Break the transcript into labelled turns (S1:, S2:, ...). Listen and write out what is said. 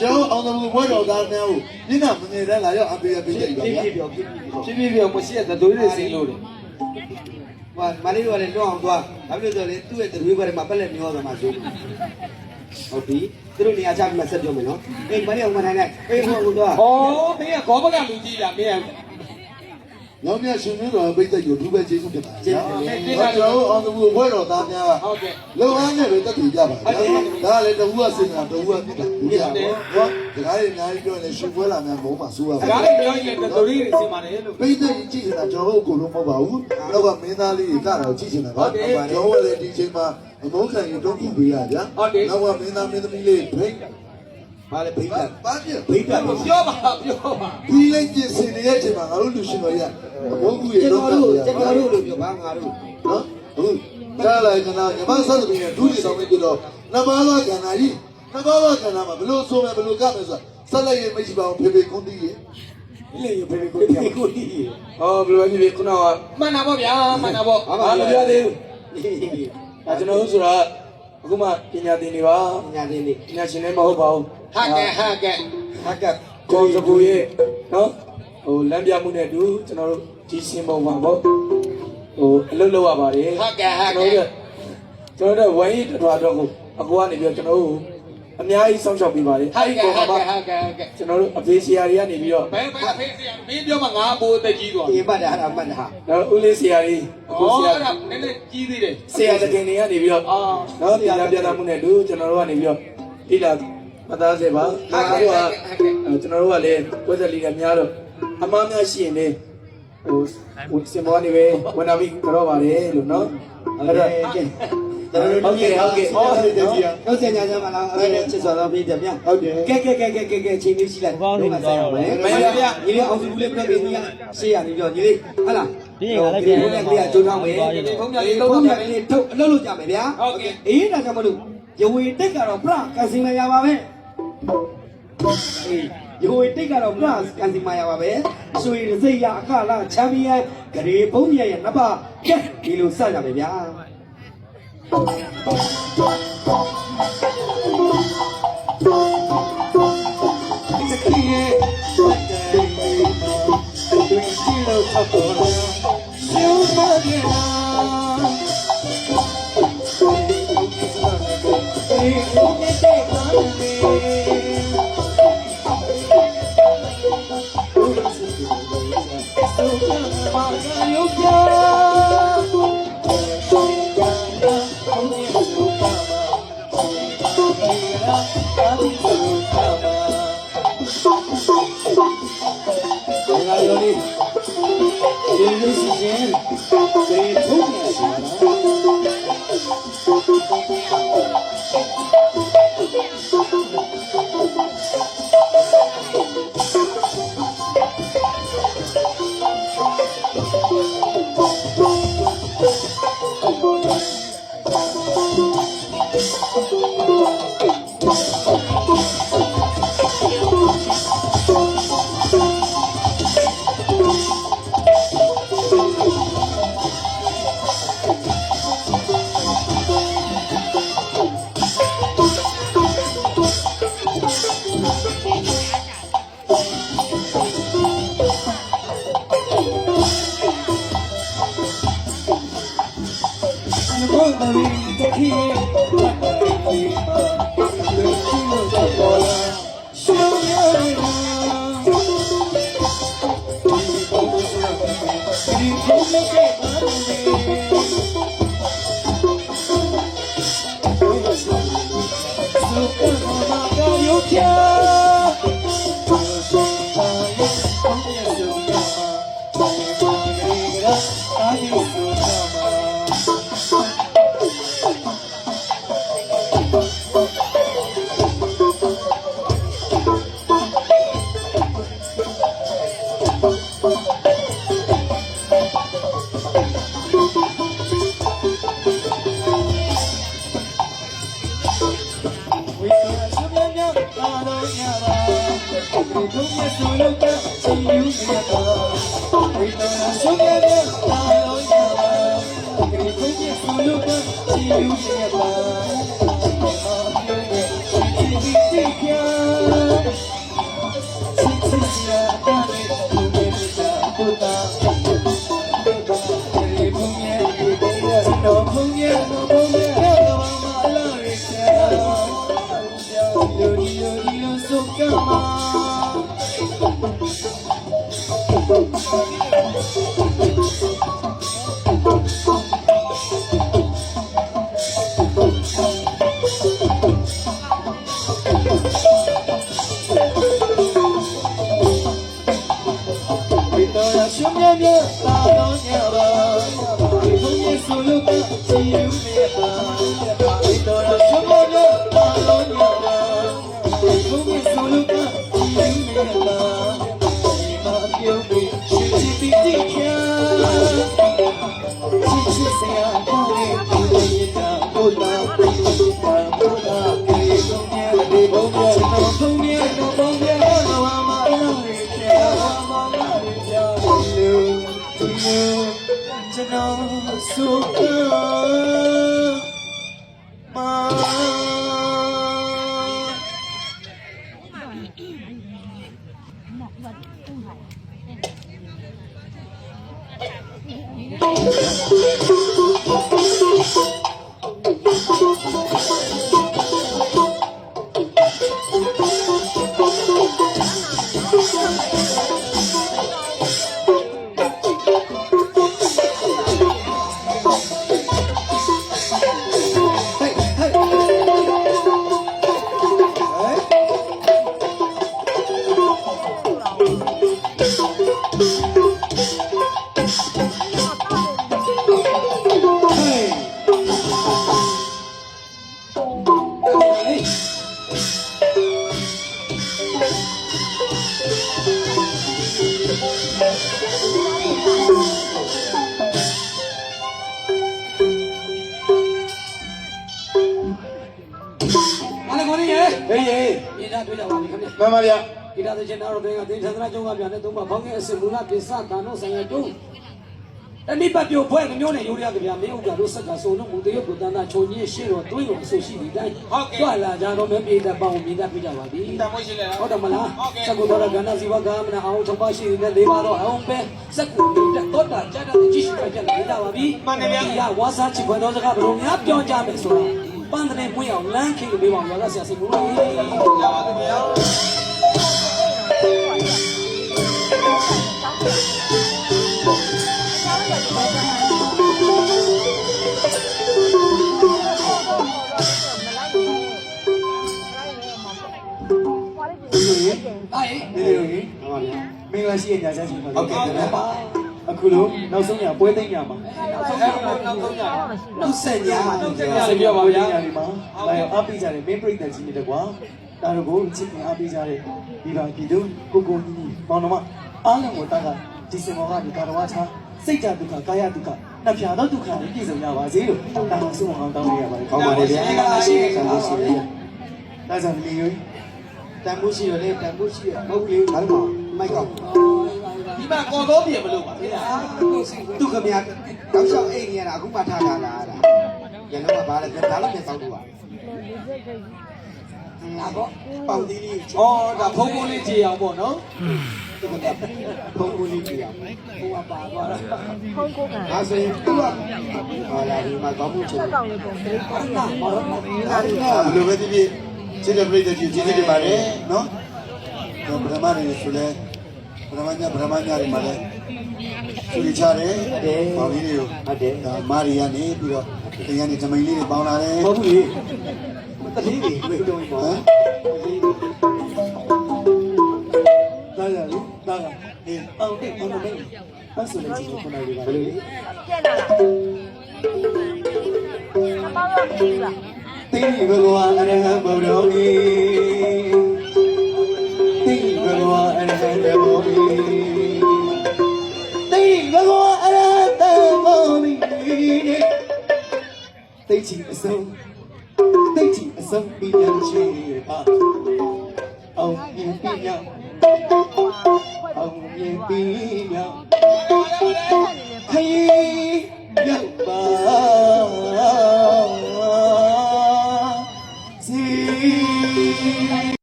S1: ကျွန်တော်အောင်သမူဘွဲတော်သားများကိုညနာမနေတန်းလာရောက်အပေးရပေးကြပါ
S2: ဖြည်း
S1: ဗျာ
S2: ဖြည်းပြောဖြည်းဖြည်းပြော
S3: ဖြည်းဖြည်းဖြည်းမရှိတဲ့သွေးတွေစီးလို့တယ်
S2: ဟိုမလေးတို့ကလည်းလွတ်အောင်သွားဘာဖြစ်လို့လဲသူ့ရဲ့သွေးဘက်မှာပက်လက်မျောသွားမှာဆိုဟုတ်ပြီသူတို့နေရာချပြီးမှဆက်ပြောမယ်နော်အေးမလေးအောင်မနိုင်နဲ့အေးဟိုဟိုသွား
S3: ဩမင်းကခေါဘကလူကြီးလားမင်းက။
S1: နောက်မြတ်ရှင်မျိုးတော်ပိတ်သက်ကိုဒုပဲကျေးဇူးတင်ပါတယ်ဗျာ။ကျွန်တော်အောင်သမူဘွဲတော်သားများ
S3: ဟုတ်ကဲ့
S1: လုံအားနဲ့ပဲတက်တည်ကြပါဗျာ။ဒါကလည်းတဝူကစင်တာတဝူကပြစ်တာ။ပြစ်တာပေါ့။ဟောတကားတွေအများကြီးပြောနေရှင်ပွဲလာများမဟုတ်ပါဆိုးရ
S3: စ
S1: ပါ
S3: ကားလေးပြောရင်လည်းသွေးတွေစီးပါတယ်လို့
S1: ပိတ်သက်ကြည့်နေတာကျွန်တော်တို့အကုန်လုံးမဟုတ်ပါဘူး။နောက်ကမင်းသားလေးတွေကတော့ကြည့်နေတာပါ။ကျွန်တော်ကလည်းဒီချိန်မှာအမုန်းခံရင်တော့ခုပေးရဗျာ။နောက်ကမင်းသားမင်းသမီးလေးဖိတ်
S2: ဘာလဲဘိတ်က
S1: ဘာပြ
S2: ဘိတ်ကပြော
S3: ပြောပါပြောပါ
S1: ဒီလေးပြင်ဆင်နေတဲ့အချိန်မှာငါတို့လူရှင်တော်ရအမုန်းကူရေ
S2: ကျွန်
S1: တော့
S2: တော်တို့ကျွန်တော်တို့လို့ပြောပါငါတို့
S1: နော်ဟုတ်ကြားလိုက်ကနာညီမဆက်တဲ့ဒူးနေဆောင်ပြီးတော့နဘာလာကနာကြီးနဘာလာကနာမှာဘလို့ဆိုမယ်ဘလို့ကမယ်ဆိုဆက်လိုက်ရင်မရှိပါဘူးဖေဖေကွန်တီးရေ
S2: လေရဖေကိုဖေကိုဒီ
S3: ဟောဘယ်လိုဖြစ်ဖြစ်ခုနကမှန်တာပေါ့ဗျာမှန်တာပေါ့
S2: ဘာ
S3: ဘာ
S2: မှ
S3: မ
S2: မ
S3: ပြော
S2: ပြော
S3: သေး
S2: သေး
S3: ဘူး
S2: ဘူး
S3: ဒါကျွန်တော်တို့ဆိုတာ အခုမှပညာသင်တွေပါ
S2: ညာနေနေ
S3: ပညာရှင်လည်းမဟုတ်ပါဘူး
S4: ဟာကဲဟာကဲ
S2: ဟာက
S3: ကောစကူရဲ့နော်ဟိုလမ်းပြမှုနဲ့အတူကျွန်တော်တို့ဒီစင်ပုံမှာပေါ့ဟိုအလုပ်လုပ်ရပါတယ်
S4: ဟာကဲဟာ
S3: ကျွန်
S4: ကဲ
S3: တော်တို့ကျွန်တော်တို့ဝိုင်းတထွားတော့ကိုအကူကနေပြီးတော့ကျွန်တော်တို့အများကြီးစောင့်ရှောက်ပေးပါတယ်
S4: ဟာကဲဟာကဲ
S3: မှာ
S4: ဟာကဲဟာကဲ
S3: ကျွန်တော်တို့အဖေးဆရာတွေကနေပြီးတော့
S4: ဘယ်ဘယ်ဖေးစီမင်းပြောမှငါဘိုးတက်ကြီးသွား
S2: ဒီပတ်တာဟာမှတ်တာ
S3: တော့ဦးလေးဆရာကြီး အခု
S4: အော်
S3: ဆရာ
S4: အဲ့ဒါနည်းနည်းကြီးသေးတယ်
S3: ဆရာတခင်တွေကနေပြီးတော့
S4: အာ
S3: နော်တရားပြတာမှုနဲ့တို့ကျွန်တော်တို့ကနေပြီးတော့ဒီလာမသားစေပါကျွန်တော်တို့ကကျွန်တော်တို့ကလည်းဝက်သက်လေးကများတော့အမားများရှိရင်လေဟိုဟိုစင်မောနေပဲဝန်နာပြီးကြောပါတယ်လို့နော်အဲ့တော့
S2: ကဲကျွန်တော်တို့
S3: ဟုတ်ကဲ့ဟုတ်ကဲ့
S1: ဟောတဲ့ကြီးက
S2: တော့ဆင်ညာကြမှာလားအဲ့ဒါချစ်စော်တော့ပြပြပြန်
S1: ဟုတ်တယ်
S2: ကဲကဲကဲကဲကဲကဲချိန်လေးရှိလိုက်တော့မဆိုင်အောင်လေမင်းပြညီလေးအောင်စုဘူးလေးပြပေးညီကရှေ့ရနေပြောညီလေးဟုတ်လား ဒီကလည်းပြန်ပြန်လေးကကျုံထောင်းမယ်ဖုန်းပြလေးဖုန်းပြလေးထုတ်အလုပ်လုပ်ကြမယ်ဗျာအေးဒါကြောင့်မလို့ရဝေတက်ကတော့ပြကစင်မရပါပဲအေးရဝေတက်ကတော့ပြကစင်မရပါပဲဆွေစိတ်ရအခလာချမ်းမီယံဂရေဖုန်းပြရဲ့နှစ်ပါကဲဒီလိုစကြမယ်ဗျာ ငါ ဒီဖု ဒီဒု Thank you. တော်
S1: ဆိုက မာ
S5: အားလည်းခေါ်နေရဲ့
S2: ဟေးဟေး
S5: ဒီသားတွေ့ကြပါလိမ့်ခင်ဗျ
S2: မှန်ပါဗျာ
S5: ဒီသားတဲ့ချင်းတော်တွေကသင်္ချန္ဒရာကျုံကပြန်တဲ့သုံးပါဘောင်းငယ်အစမူလပိစတာနောဆိုင်ရတုံးတဏိပတ်ပြိုဖွဲမျိုးနဲ့ရိုးရကြဗျာမင်းဥက္ကတို့ဆက်ကစုံတော့မူတရုပ်ကိုတန်တာချုံကြီးရှေ့တော့တွေးတော်အဆိုရှိဒီတိုင်းကြွလာကြတော့မပြေတဲ့ပေါင်းမြေသားပြကြပါပြီ
S4: တမိုးရှိလဲ
S5: ဟုတ်တယ်မလားစကုတော်ကကဏ္ဍစီဝကမနာအောင်ထုတ်ပါရှိတဲ့လေးပါတော့အောင်ပဲစကုနေတဲ့တော့တာကြတဲ့ကြည့်ရှိပြကြလာတာပါပြီဒီကဝါစာချစ်ခွဲတော်စကားဘယ်လိုများပြောကြမယ်ဆိုတော့ ပန်းတဲ့မွေးအောင်လမ်းခေလို့ပြောပါရောကဆရာစိတ်ဘူးလို့
S4: ရပါခင်ဗျာ
S5: အေး
S2: နေနေလို့ဟင်
S5: ဟုတ်ပါဗျာ
S2: မင်္ဂလာရှိတဲ့ညာချမ်းရှိပါ
S5: ဟုတ်ကဲ့ဗျာပါ
S2: အခုလို့နောက်ဆုံးညာပွဲသိမ်းညာမှာ
S4: နောက်ဆုံးနောက်ဆုံးည
S5: နှုတ်ဆက်ညာ
S4: နှုတ်ဆက်ညာလေးပြောပါဗျာ
S2: ညာဒီမှာလာရောက်အားပေးကြတယ်မင်းပြိတ္တကြီးတွေကွာဒါတို့ကိုချစ်ခင်အားပေးကြတဲ့ဒီပါပြည်သူကိုကိုကြီးကြီးပေါင်းတော်မအားလုံးကိုတက်ကဒီစင်မောကဒီကာရဝါချာစိတ်ကြဒုက္ခကာယဒုက္ခနှပြသောဒုက္ခတွေပြည့်စုံကြပါစေလို့တာအောင်ဆုံးအောင်တောင်းရပါတယ်ကောင်းပါတယ်ဗျာရှိတယ်ကောင်းပါရှိတယ်ဒါကြောင့်ဒီလိုတန်ဖိုးရှိရလေတန်ဖိုးရှိရမဟုတ်လေဘာလို့မိုက်ကောက်
S4: ဒီမှာကော်တော်ပြင်မလို့ပါဗျာ
S6: သူခမရတောက်လျှောက်အိမ်နေရတာအခုမှထားတာလားအဲ့ဒါရန်တော့ကဘာလဲဒါလည်းပြန်ဆောက်လို့ပါ
S5: ဒါပေါ့
S6: ပေါင်သီးလေး
S4: ဩဒါဖုံးဖုံးလေးကြည်အောင်ပေါ့နော်
S6: ဖုံးဖုံးလေးပြရအောင်
S5: ဟိုကပါသွားတာ
S6: ဒါဆိုရင်သူကဟာလာဒီမှာကောင်းမှုချုပ်
S5: နာမောတော့
S1: အဲ့ဒါဘယ်လိုပဲဒီပြည့်ချစ်တဲ့ပြိတ္တကြီးကျေးဇူးတင်ပါတယ်နော်ဒါပထမနေဆိုလဲပထ မညပထမညတွေမှာလဲသူချတယ်ပေါင်းလေးတွေကို
S6: ဟုတ်တယ်
S1: ဒါမာရီကနေပြီးတော့တင်ကနေဓမိန်လေးတွေပေါင်းလာတယ်
S2: ဟုတ်ဘူးလေ
S6: တတိတွေတွေ့တော့ပေါ့
S1: ဟမ်
S2: ဒါကြလေဒါကအေးအောင်တိတ်အောင်မင်းအဲ့ဆိုလည်းဒီလိုခုနကလေးပါလေတိဘဂဝါအရဟံဗုဒ္ဓောမိ ချီအစုံတိချီအစုံပြီးရချေပါအောင်မြင်ပြီးမြောက်အောင်မြင်ပြီးမြောက်ခရီး